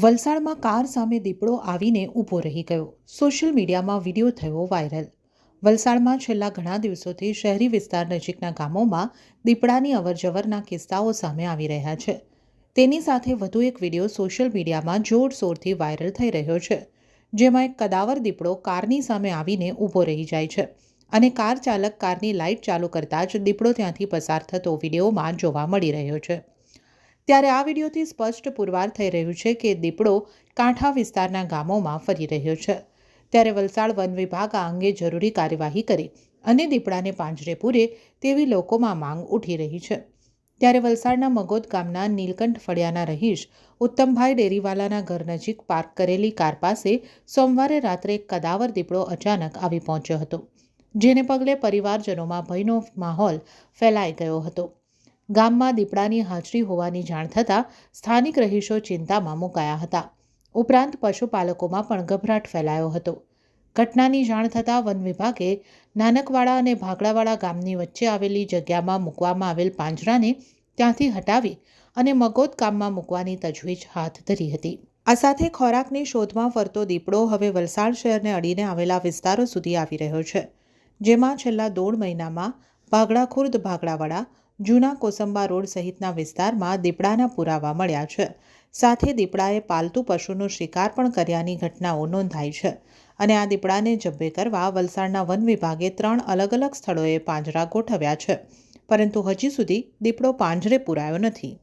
વલસાડમાં કાર સામે દીપડો આવીને ઊભો રહી ગયો. સોશિયલ મીડિયામાં વીડિયો થયો વાયરલ. વલસાડમાં છેલ્લા ઘણા દિવસોથી શહેરી વિસ્તાર નજીકના ગામોમાં દીપડાની અવરજવરના કિસ્સાઓ સામે આવી રહ્યા છે. તેની સાથે વધુ એક વીડિયો સોશિયલ મીડિયામાં જોરશોરથી વાયરલ થઈ રહ્યો છે, જેમાં એક કદાવર દીપડો કારની સામે આવીને ઊભો રહી જાય છે અને કાર ચાલક કારની લાઇટ ચાલુ કરતાં જ દીપડો ત્યાંથી પસાર થતો વિડીયોમાં જોવા મળી રહ્યો છે. ત્યારે આ વિડીયોથી સ્પષ્ટ પુરવાર થઈ રહ્યું છે કે દીપડો કાંઠા વિસ્તારના ગામોમાં ફરી રહ્યો છે. ત્યારે વલસાડ વન વિભાગ આ અંગે જરૂરી કાર્યવાહી કરી અને દીપડાને પાંજરે પૂરે તેવી લોકોમાં માંગ ઉઠી રહી છે. ત્યારે વલસાડના મગોદ ગામના નીલકંઠ ફળિયાના રહીશ ઉત્તમભાઈ ડેરીવાલાના ઘર નજીક પાર્ક કરેલી કાર પાસે સોમવારે રાત્રે એક કદાવર દીપડો અચાનક આવી પહોંચ્યો હતો, જેને પગલે પરિવારજનોમાં ભયનો માહોલ ફેલાઈ ગયો હતો. ગામમાં દીપડાની હાજરી હોવાની જાણ થતાં સ્થાનિક રહીશો ચિંતામાં મુકાયા હતા. ઉપરાંત પશુપાલકોમાં પણ ગભરાટ ફેલાયો હતો. ઘટનાની જાણ થતાં વન વિભાગે નાનકવાડા અને ભાગડાવાડા ગામની વચ્ચે આવેલી જગ્યામાં મૂકવામાં આવેલ પાંજરાને ત્યાંથી હટાવી અને મગોદ ગામમાં મૂકવાની તજવીજ હાથ ધરી હતી. આ સાથે ખોરાકની શોધમાં ફરતો દીપડો હવે વલસાડ શહેરને અડીને આવેલા વિસ્તારો સુધી આવી રહ્યો છે, જેમાં છેલ્લા દોઢ મહિનામાં ભાગડા ખુર્દ ભાગડાવાડા જૂના કોસંબા રોડ સહિતના વિસ્તારમાં દીપડાના પુરાવા મળ્યા છે. સાથે દીપડાએ પાલતુ પશુનો શિકાર પણ કર્યાની ઘટનાઓ નોંધાઈ છે અને આ દીપડાને જબ્બે કરવા વલસાડના વન વિભાગે ત્રણ અલગ અલગ સ્થળોએ પાંજરા ગોઠવ્યા છે. પરંતુ હજી સુધી દીપડો પાંજરે પુરાયો નથી.